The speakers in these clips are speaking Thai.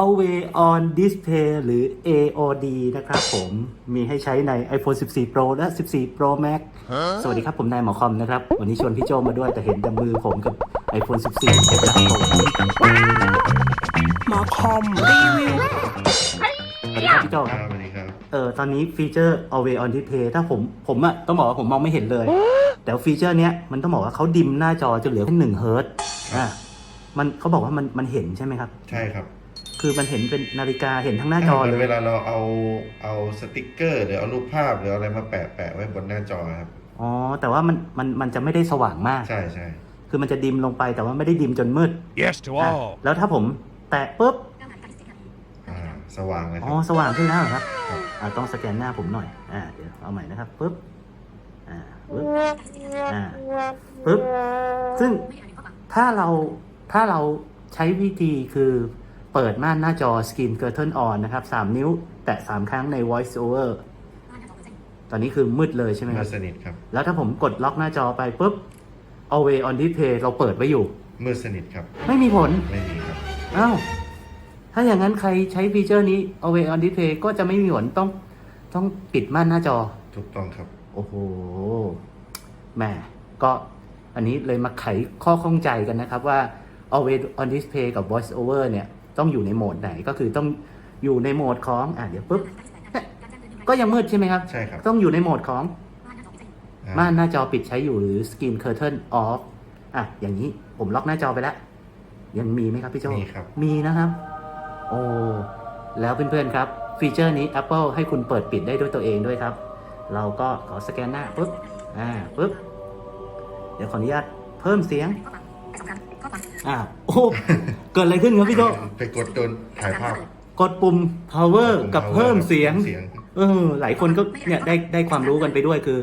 Always on Display หรือ AOD นะครับผมมีให้ใช้ใน iPhone 14 Pro และ 14 Pro Max สวัสดีครับผมนายหมอคอมนะครับ วันนี้ชวนพี่โจมาด้วยแต่เห็นแต่มือผมกับ iPhone 14นะครับผมหมอคอมรีวิวสวัสดีครับพี่โจคครัรับบสวัสดีครับเออตอนนี้ฟีเจอร์ Always on Display ถ้าผมผมอะต้องบอกว่าผมมองไม่เห็นเลย แต่ฟีเจอร์เนี้ยมันต้องบอกว่าเขาดิมหน้าจอจนเหลือแค่หนึ่งเฮิร์ตซ์อะมันเขาบอกว่ามันมันเห็นใช่ไหมครับ ใช่ครับ คือมันเห็นเป็นนาฬิกาเห็นทั้งหน้าจอเหมืเลนเวยลาเราเอาเอาสติกเกอร์หรือเอารูปภาพหรืออะไรมาแปะแปะไว้บนหน้าจอครับ อ๋อแต่ว่ามันมันมันจะไม่ได้สว่างมาก ใช่ใช่คือมันจะดิมลงไปแต่ว่าไม่ได้ดิมจนมืด yes to อะแล้วถ้าผมแตะปุ๊บอ่าสว่างเลยคอ๋รัอบสว่างขึ้นแล้วเหรอครับครับอ่าต้องสแกนหน้าผมหน่อยอ่าเดี๋ยวเอาใหม่นะครับปุ๊บอ่าปุ๊บอ่าปุ๊บซึ่งถ้าเราถ้าเราใช้วิธีคือ เปิดม่านหน้าจอ Screen Curtain On นะครับ 3 นิ้ว แตะ 3 ครั้งใน Voice Over ตอนนี้คือมืดเลยใช่ไหมคมืรับดสนิทครับ แล้วถ้าผมกดล็อกหน้าจอไปปุ๊บ Always on Display เราเปิดไว้อยู่ มืดสนิทครับ ไม่มีผล ไม่มีครับ อ้าว ถ้าอย่างนั้นใครใช้ฟีเจอร์นี้ Always on Display ก็จะไม่มีผลต้องต้องปิดม่านหน้าจอ ถูกต้องครับ โอ้โห แหม ก็อันนี้เลยมาไขข้อข้องใจกันนะครับว่า Always on Display กับ Voice Over เนี่ย ต้องอยู่ในโหมดไหนก็คือต้องอยู่ในโหมดของอะเดี๋ยวปุ๊บก็ยังมืดใช่ไหมครับ ใช่ครับ ต้องอยู่ในโหมดของอ่าม่านหน้าจอปิดใช้อยู่หรือ Screen Curtain Off อะอย่างนี้ผมล็อกหน้าจอไปแล้ว ยังมีไหมครับพี่โจมีครับ มีนะครับ โอ้แล้วเพื่อนๆครับ ฟีเจอร์นี้ Apple ให้คุณเปิดปิดได้ด้วยตัวเองด้วยครับ เราก็ขอสแกนหน้าปุ๊บอ่าปุ๊บเดี๋ยวขออนุญาตเพิ่มเสียงอ่าโอ้ เกิดอะไรขึ้นครับพี่โจไปกดโดนถ่ายภาพ กดปุ่ม power กับเพิ่มเสียงเสียง เออ หลายคนก็เนี่ยได้ได้ความรู้กันไปด้วยคือ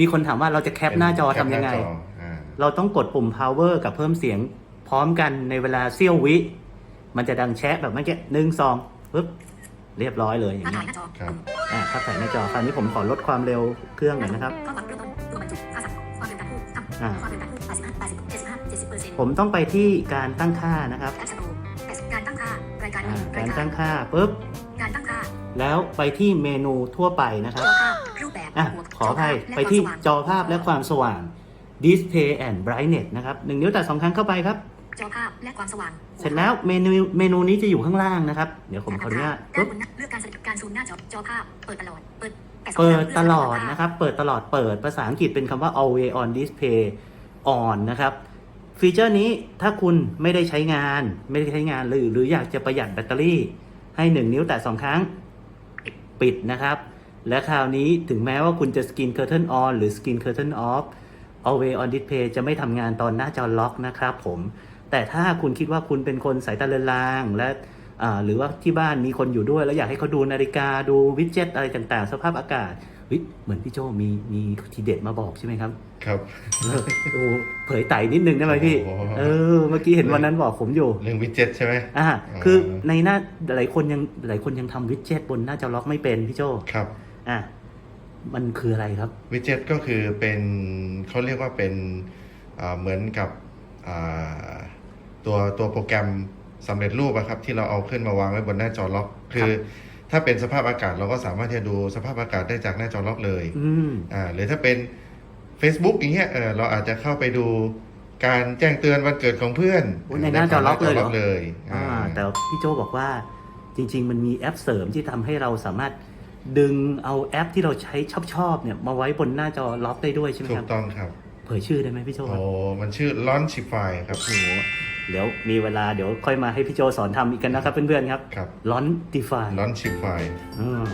มีคนถามว่าเราจะแคปหน้าจอทำยังไงแคปหน้าจออ่าเราต้องกดปุ่ม power กับเพิ่มเสียง พร้อมกันในเวลาเสี้ยววิ มันจะดังแชะแบบเมื่อกี้หนึ่งสองปึ๊บเรียบร้อยเลยอย่างนี้ครับอ่าถ้าใส่หน้าจอคราวนี้ผมขอลดความเร็วเครื่องหน่อยนะครับ ผมต้องไปที่การตั้งค่านะครับการตั้งค่ารายการอ่าราการยการตั้งค่าปุ๊บการตั้งค่าแล้วไปที่เมนูทั่วไปนะครับจอภาพรูปแบบอะหมวดขออภัยและไปที่ความสว่างจอภาพและความสว่าง display and brightness นะครับหนึ่งนิ้วแต่สองครั้งเข้าไปครับจอภาพและความสว่าง เสร็จแล้วเมนูเมนูนี้จะอยู่ข้างล่างนะครับ เดี๋ยวผมขออนุญาตด้านปุ๊บบนเลือกการสลับการซูมหน้าจอจอภาพเปิดตลอดเปิดแสองเปิดครั้งตลอดเกนะครับ เปิดตลอดเปิดภาษาอังกฤษเป็นคำว่า always on display on นะครับ ฟีเจอร์นี้ถ้าคุณไม่ได้ใช้งาน ไม่ได้ใช้งานหรือหรืออยากจะประหยัดแบตเตอรี่ ให้หนึ่งนิ้วแต่สองครั้งปิดนะครับ และคราวนี้ถึงแม้ว่าคุณจะ Screen Curtain on หรือ Screen Curtain off Always on Display จะไม่ทำงานตอนหน้าจอล็อกนะครับผม แต่ถ้าคุณคิดว่าคุณเป็นคนสายตาเลือนลางและหรือว่าที่บ้านมีคนอยู่ด้วย แล้วอยากให้เขาดูนาฬิกาดูวิดเจ็ตอะไรต่างๆ สภาพอากาศ ฮ้ยเหมือนพี่โจมีมีทีเด็ดมาบอกใช่ไหมครับ ครับเออโอ้เผยไต่นิดนึงได้ไหมพี่โอ้โหเออเมื่อกี้เห็นวันนั้นบอกผมอยู่ เรื่องวิดเจ็ตใช่ไหมอ่าอ๋อคือในหน้าหลายคนยังหลายคนยังทำวิดเจ็ตบนหน้าจอล็อกไม่เป็นพี่โจครับอะมันคืออะไรครับวิดเจ็ตก็คือเป็นเขาเรียกว่าเป็นอ่าเหมือนกับอ่าตัวตัวโปรแกรมสำเร็จรูปอะครับที่เราเอาขึ้นมาวางไว้บนหน้าจอล็อก คือ ถ้าเป็นสภาพอากาศเราก็สามารถที่จะดูสภาพอากาศได้จากหน้าจอล็อกเลยอืมอ่าหรือถ้าเป็น Facebook อย่างเงี้ยเออเราอาจจะเข้าไปดูการแจ้งเตือนวันเกิดของเพื่อนโอ้ในหน้าจอล็อกเลยเหรอเลยอ่าอ่าแต่พี่โจบอกว่าจริง ๆ มันมีแอปเสริมที่ทำให้เราสามารถดึงเอาแอปที่เราใช้ชอบๆเนี่ยมาไว้บนหน้าจอล็อกได้ด้วยใช่ไหมถูครักบต้องครับ เผยชื่อได้ไหมพี่โจคโอ้รับมันชื่อ Launchify ครับโอ้โห เดี๋ยวมีเวลาเดี๋ยวค่อยมาให้พี่โจสอนทำอีกกันนะครับเพื่อนๆครับครับร้อนดีฟาย Launchify ม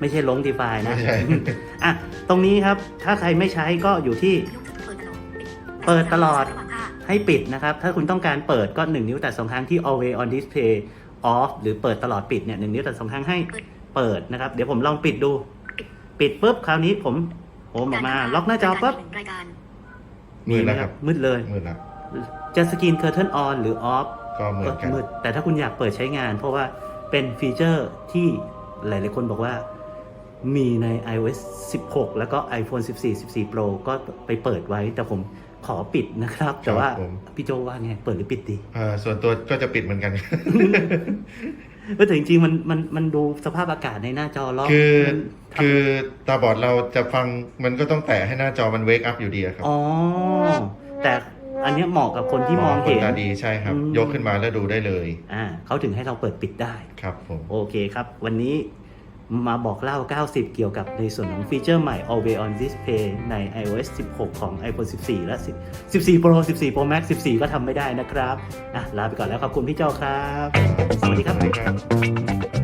ไม่ใช่ลงดีฟายนะไม่ใช่อะตรงนี้ครับถ้าใครไม่ใช้ก็อยู่ที่ยกเปิดตลอดเปิดตลอดระหว่างค่าให้ปิดนะครับ ถ้าคุณต้องการเปิดก็1นิ้วแต่สองครั้งที่ always on display off หรือเปิดตลอดปิดเนี่ยหนึ่งนิ้วแต่สองครั้งให้เปิดนะครับ เดี๋ยวผมลองปิดดู ปิดปุ๊บคราวนี้ผมผมออกมา ล็อกหน้าจอปุ๊บรายการมีไหมครับมืดเลยมืดละ จะสกรีน curtain on หรือ off ก็เหมือก็นกันมืดแต่ถ้าคุณอยากเปิดใช้งาน เพราะว่าเป็นฟีเจอร์ที่หลาย ๆ คนบอกว่ามีใน iOS 16 แล้วก็ iPhone 14 14 Pro ก็ไปเปิดไว้ แต่ผมขอปิดนะครับ แต่ว่าครับผมพี่โจว่าไง เปิดหรือปิดดีอ่าส่วนตัวก็จะปิดเหมือนกันก็แต่จริงๆมันมันมันดูสภาพอากาศในหน้าจอล็อกคือมันทำคือตาบอดเราจะฟังมันก็ต้องแตะให้หน้าจอมันเวกอัพอยู่ดีอะครับ อ๋อ แต่ อันเนี้ยเหมาะกับคนที่มองคเห็นนตาดีใช่ครับ อืม ยกขึ้นมาแล้วดูได้เลย อ่าเขาถึงให้เราเปิดปิดได้ ครับผม โอเคครับ วันนี้มาบอกเล่า 90 เกี่ยวกับในส่วนของฟีเจอร์ใหม่ Always on Display ใน iOS 16 ของ iPhone 14 และ10 14 Pro 14 Pro Max 14 ก็ทำไม่ได้นะครับ อะ ลาไปก่อนแล้วขอบคุณพี่เจ้าครับ สวัสดีครับ สวัสดีครับ